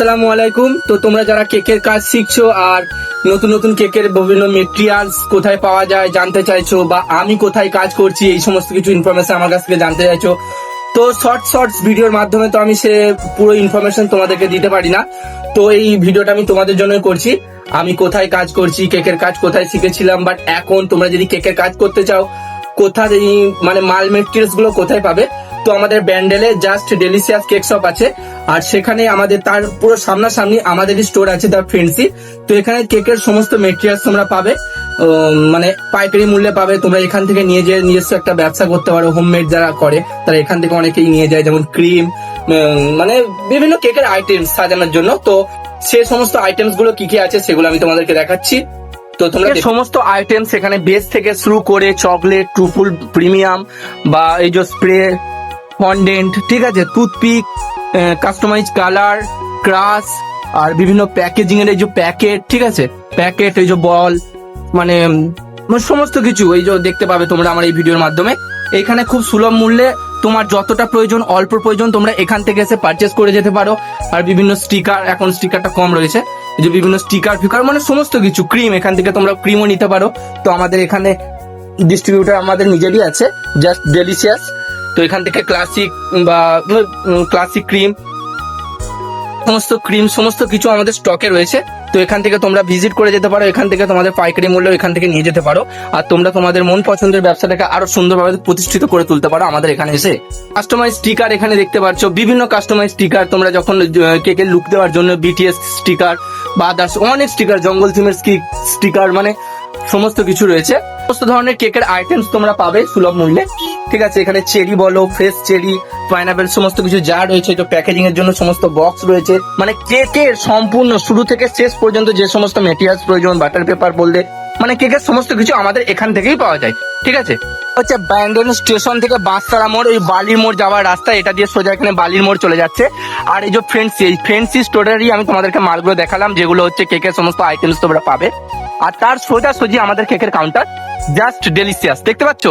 আসসালামু আলাইকুম। তো তোমরা যারা কেকের কাজ শিখছো আর নতুন নতুন কেকের বিভিন্ন মেটেরিয়ালস কোথায় পাওয়া যায় জানতে চাইছো বা আমি কোথায় কাজ করছি, এই সমস্ত কিছু ইনফরমেশন আমার কাছ থেকে জানতে চাইছো, তো শর্ট শর্টস ভিডিওর মাধ্যমে তো আমি সে পুরো ইনফরমেশন তোমাদেরকে দিতে পারি না। তো এই ভিডিওটা আমি তোমাদের জন্য করছি। আমি কোথায় কাজ করছি, কেকের কাজ কোথায় শিখেছিলাম বাট এখন তোমরা যদি কেকের কাজ করতে চাও, কোথায় মানে মাল মেটেরিয়ালসগুলো কোথায় পাবে, তো আমাদের ব্যান্ডেলে জাস্ট ডেলিসিয়াস কেক শপ আছে। আর সেখানে আমাদের তার পুরো সামনাসামনি আমাদেরই স্টোর আছে দ্য ফ্রেন্সি তো এখানে কেকের সমস্ত মেটেরিয়ালস তোমরা পাবে। মানে পাইকারি মূল্যে পাবে। তোমরা এখান থেকে নিয়ে যেয়ে নিজস্ব একটা ব্যবসা করতে পারো হোমমেড যারা করে তারা এখান থেকে অনেকেই নিয়ে যায় যেমন ক্রিম মানে বিভিন্ন কেকের আইটেমস সাজানোর জন্য। তো সে সমস্ত আইটেমসগুলো কি কি আছে সেগুলো আমি তোমাদেরকে দেখাচ্ছি। তো তোমরা সমস্ত আইটেমস এখানে বেস থেকে শুরু করে চকলেট ট্রুফুল প্রিমিয়াম বা এই যে স্প্রে ফন্ডেন্ট ঠিক আছে? টুথপিক কাস্টমাইজ কালার ক্রাস আর বিভিন্ন প্যাকেজিং এর এই যে প্যাকেট ঠিক আছে? প্যাকেট এই যে বল মানে মানে সমস্ত কিছু এই যে দেখতে পাবে তোমরা আমার এই ভিডিওর মাধ্যমে। এখানে খুব সুলভ মূল্যে তোমার যতটা প্রয়োজন, অল্প প্রয়োজন, তোমরা এখান থেকে এসে পারচেস করে যেতে পারো। আর বিভিন্ন স্টিকার এখন স্টিকারটা কম রয়েছে। যে বিভিন্ন স্টিকার ফিকার মানে সমস্ত কিছু ক্রিম এখান থেকে তোমরা ক্রিমও নিতে পারো। তো আমাদের এখানে ডিস্ট্রিবিউটার আমাদের নিজেরই আছে জাস্ট ডেলিশিয়াস তো এখান থেকে ক্লাসিক বা ক্লাসিক ক্রিম সমস্ত ক্রিম সমস্ত কিছু আমাদের স্টকে রয়েছে। তো এখান থেকে তোমরা ভিজিট করে যেতে পারো, এখান থেকে তোমাদের পাইকারি মূল্য এখান থেকে নিয়ে যেতে পারো। আর তোমরা তোমাদের মন পছন্দের ব্যবসাটাকে আরও সুন্দরভাবে প্রতিষ্ঠিত করে তুলতে পারো আমাদের এখানে এসে। কাস্টমাইজ স্টিকার এখানে দেখতে পাচ্ছ। বিভিন্ন কাস্টমাইজ স্টিকার তোমরা যখন কেকের লুক দেওয়ার জন্য বিটিএস স্টিকার বা আদার্স অনেক স্টিকার জঙ্গল থিমের স্টিকার মানে সমস্ত কিছু রয়েছে। সমস্ত ধরনের কেকের আইটেমস তোমরা পাবে সুলভ মূল্যে। ঠিক আছে, এখানে চেরি বলো, ফ্রেশ চেরি পাইনাপেল সমস্ত কিছু যা রয়েছে, তো প্যাকেজিং এর জন্য সমস্ত বক্স রয়েছে। মানে কেকের সম্পূর্ণ শুরু থেকে শেষ পর্যন্ত যে সমস্ত মেটেরিয়ালস প্রয়োজন বাটার পেপার বলতে মানে কেকের সমস্ত কিছু আমাদের এখান থেকেই পাওয়া যায়, ঠিক আছে? হচ্ছে ব্যান্ডন স্টেশন থেকে বাঁশতলা মোড়, ওই বালির মোড় যাওয়ার রাস্তা, এটা দিয়ে সোজা এখানে বালির মোড় চলে যাচ্ছে। আর এই যে ফ্রেন্ডসি এই ফ্রেন্ডসি স্টোরেরই আমি তোমাদেরকে মালগুলো দেখালাম, যেগুলো হচ্ছে কেকের সমস্ত আইটেমস তোমরা পাবে। আর তার সোজা সোজি আমাদের কেকের কাউন্টার জাস্ট ডেলিসিয়াস দেখতে পাচ্ছ?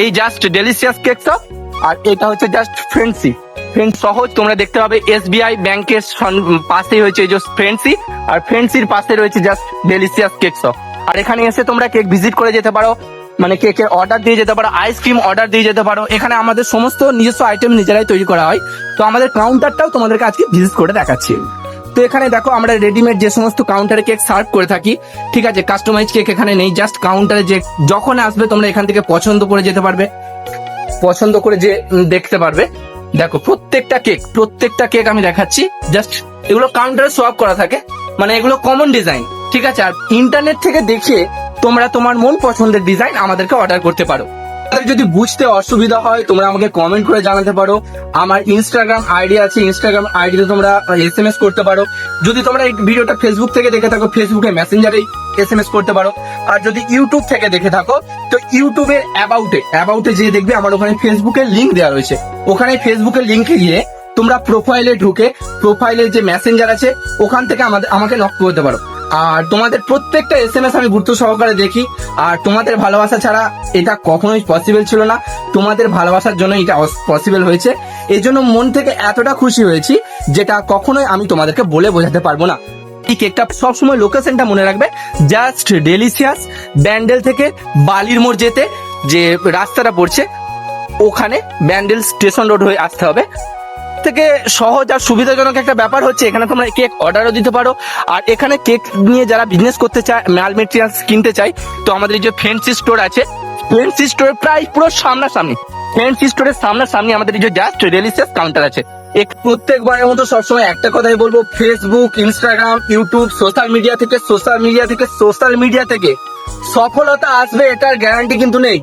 এই জাস্ট ডেলিসিয়াস কেক শপ আর এটা হচ্ছে জাস্ট ফ্রেন্ডসি ফ্রেন্ড সহজ তোমরা দেখতে পাবে এসবিআই ব্যাংকের পাশেই হয়েছে যে ফ্রেন্ডসি আর ফ্রেন্ডসির পাশে রয়েছে জাস্ট ডেলিসিয়াস কেক শপ আর এখানে এসে তোমরা কেক ভিজিট করে যেতে পারো মানে কেকের অর্ডার দিয়ে যেতে পারো আইসক্রিম অর্ডার দিয়ে যেতে পারো। এখানে আমাদের সমস্ত নিজস্ব আইটেম নিজেরাই তৈরি করা হয়। তো আমাদের কাউন্টারটাও তোমাদেরকে আজকে ভিজিট করে দেখাচ্ছি। তো এখানে দেখো আমরা রেডিমেড যে সমস্ত কাউন্টারে কেক সার্ভ করে থাকি, ঠিক আছে? কাস্টমাইজ কেক এখানে নেই জাস্ট কাউন্টারে যে যখন আসবে তোমরা এখান থেকে পছন্দ করে যেতে পারবে, পছন্দ করে যে দেখতে পারবে। দেখো, প্রত্যেকটা কেক প্রত্যেকটা কেক আমি দেখাচ্ছি জাস্ট এগুলো কাউন্টারে সোয়াপ করা থাকে মানে এগুলো কমন ডিজাইন ঠিক আছে? আর ইন্টারনেট থেকে দেখে তোমরা তোমার মন পছন্দের ডিজাইন আমাদেরকে অর্ডার করতে পারো। যদি বুঝতে অসুবিধা হয়, তোমরা আমাকে কমেন্ট করে জানাতে পারো। আমার ইনস্টাগ্রাম আইডি আছে ইনস্টাগ্রাম আইডিতে তোমরা এস এম এস করতে পারো। যদি তোমরা এই ভিডিওটা ফেসবুক থেকে দেখে থাকো ফেসবুকে মেসেঞ্জারে এস এম এস করতে পারো। আর যদি ইউটিউব থেকে দেখে থাকো, তো ইউটিউবের অ্যাবাউটে অ্যাবাউটে যে দেখবে আমার ওখানে ফেসবুকের লিঙ্ক দেওয়া রয়েছে। ওখানে ফেসবুকের লিঙ্কে গিয়ে তোমরা প্রোফাইলে ঢুকে প্রোফাইলের যে মেসেঞ্জার আছে, ওখান থেকে আমাদের, আমাকে নক করতে পারো। আর তোমাদের প্রত্যেকটা এস এম এস আমি গুরুত্ব সহকারে দেখি। আর তোমাদের ভালোবাসা ছাড়া এটা কখনোই পসিবল ছিল না। তোমাদের ভালোবাসার জন্য এটা পসিবল হয়েছে। এই জন্য মন থেকে এতটা খুশি হয়েছি যেটা কখনোই আমি তোমাদেরকে বলে বোঝাতে পারব না। এই কেকটা সবসময় লোকেশনটা মনে রাখবে। জাস্ট ডেলিসিয়াস ব্যান্ডেল থেকে বালির মোড় যেতে যে রাস্তাটা পড়ছে, ওখানে ব্যান্ডেল স্টেশন রোড হয়ে আসতে হবে। থেকে সহজ আর সুবিধাজনক একটা ব্যাপার হচ্ছে এখানে তোমরা কেক অর্ডারও দিতে পারো। আর এখানে কেক নিয়ে যারা বিজনেস করতে চায় মাল মেটেরিয়ালস কিনতে চায়, তো আমাদের যে ফ্রেন্সি স্টোর আছে ফ্রেন্সি স্টোরের প্রায় পুরো সামনাসামনি ফ্রেন্সি স্টোরের সামনাসামনি আমাদের যে জাস্ট রিলিসিয়াস কাউন্টার আছে। প্রত্যেকবারের মতো সবসময় একটা কথাই বলব Facebook Instagram YouTube social media থেকে সোশ্যাল মিডিয়া থেকে সোশ্যাল মিডিয়া থেকে। সফলতা আসবে, এটার গ্যারান্টি কিন্তু নেই।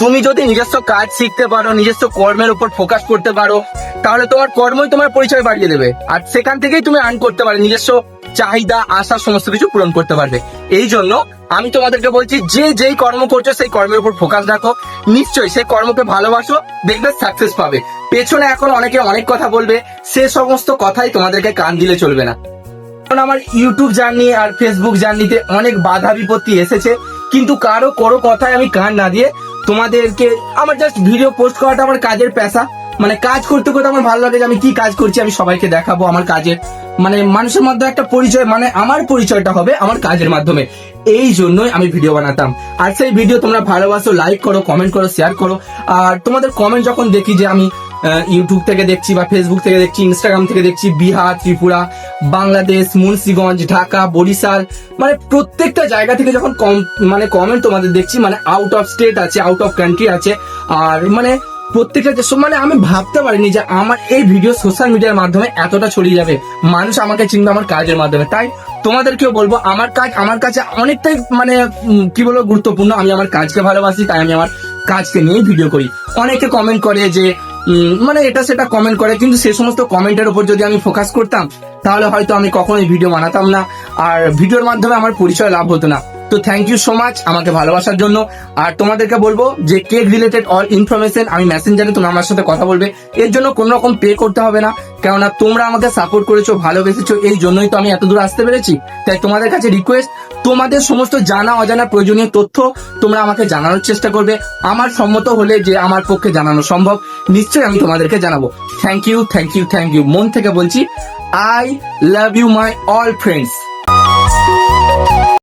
তুমি যদি নিজস্ব কাজ শিখতে পারো, নিজস্ব কর্মের উপর ফোকাস করতে পারো তাহলে তোমার কর্মই তোমার পরিচয় বাড়িয়ে দেবে। আর সেখান থেকেই তুমি আর্ন করতে পারবে, নিজস্ব চাহিদা, আশা, সমস্ত কিছু পূরণ করতে পারবে। এই জন্য আমি তোমাদেরকে বলছি, যে যেই কর্ম করছ, সেই কর্মের উপর ফোকাস রাখো। নিশ্চয়ই সেই কর্মকে ভালোবাসো, দেখবে সাকসেস পাবে। পেছনে এখন অনেকে অনেক কথা বলবে, সে সমস্ত কথাই তোমাদেরকে কান দিলে চলবে না। কারণ আমার ইউটিউব জার্নি আর ফেসবুক জার্নিতে অনেক বাধা বিপত্তি এসেছে, কিন্তু কারও কোনো কথায় আমি কান না দিয়ে তোমাদেরকে আমার জাস্ট ভিডিও পোস্ট করাটা আমার কাজের পেশা। মানে কাজ করতে করতে আমার ভালো লাগে যে আমি কি কাজ করছি, আমি সবাইকে দেখাবো আমার কাজের। মানে মানুষের মধ্যে একটা পরিচয় মানে আমার পরিচয়টা হবে আমার কাজের মাধ্যমে। এই জন্যই আমি ভিডিও বানাতাম। আর সেই ভিডিও তোমরা ভালোবাসো লাইক করো কমেন্ট করো শেয়ার করো। আর তোমাদের কমেন্ট যখন দেখি যে আমি ইউটিউব থেকে দেখছি বা ফেসবুক থেকে দেখছি ইনস্টাগ্রাম থেকে দেখছি, বিহার, ত্রিপুরা, বাংলাদেশ, মুন্সিগঞ্জ, ঢাকা, বরিশাল মানে প্রত্যেকটা জায়গা থেকে যখন কম মানে কমেন্ট তোমাদের দেখছি মানে আউট অফ স্টেট আছে আউট অফ কান্ট্রি আছে। আর মানে প্রত্যেকটা দেশ মানে আমি ভাবতে পারিনি যে আমার এই ভিডিও সোশ্যাল মিডিয়ার মাধ্যমে এতটা ছড়িয়ে যাবে। মানুষ আমাকে চিনবে আমার কাজের মাধ্যমে। তাই তোমাদেরকেও বলব, আমার কাজ আমার কাছে অনেকটাই মানে কি বলব, গুরুত্বপূর্ণ। আমি আমার কাজকে ভালোবাসি, তাই আমি আমার কাজকে নিয়ে ভিডিও করি। অনেকে কমেন্ট করে যে মানে এটা সেটা কমেন্ট করে, কিন্তু সে সমস্ত কমেন্টের উপর যদি আমি ফোকাস করতাম, তাহলে হয়তো আমি কখনোই ভিডিও বানাতাম না। আর ভিডিওর মাধ্যমে আমার পরিচয় লাভ হতো না। তো থ্যাংক ইউ সো মাচ আমাকে ভালোবাসার জন্য। আর তোমাদেরকে বলব যে কেক রিলেটেড অল ইনফরমেশন আমি মেসেঞ্জারে তোমরা আমার সাথে কথা বলবে। এর জন্য কোনো রকম পে করতে হবে না। কেননা তোমরা আমাকে সাপোর্ট করেছ, ভালোবেসেছো, এই জন্যই তো আমি এত দূর আসতে পেরেছি। তাই তোমাদের কাছে রিকোয়েস্ট তোমাদের সমস্ত জানা, অজানা প্রয়োজনীয় তথ্য তোমরা আমাকে জানানোর চেষ্টা করবে। আমার সম্মত হলে যে আমার পক্ষে জানানো সম্ভব, নিশ্চয়ই আমি তোমাদেরকে জানাব। Thank you thank you thank you মন থেকে বলছি I love you my all friends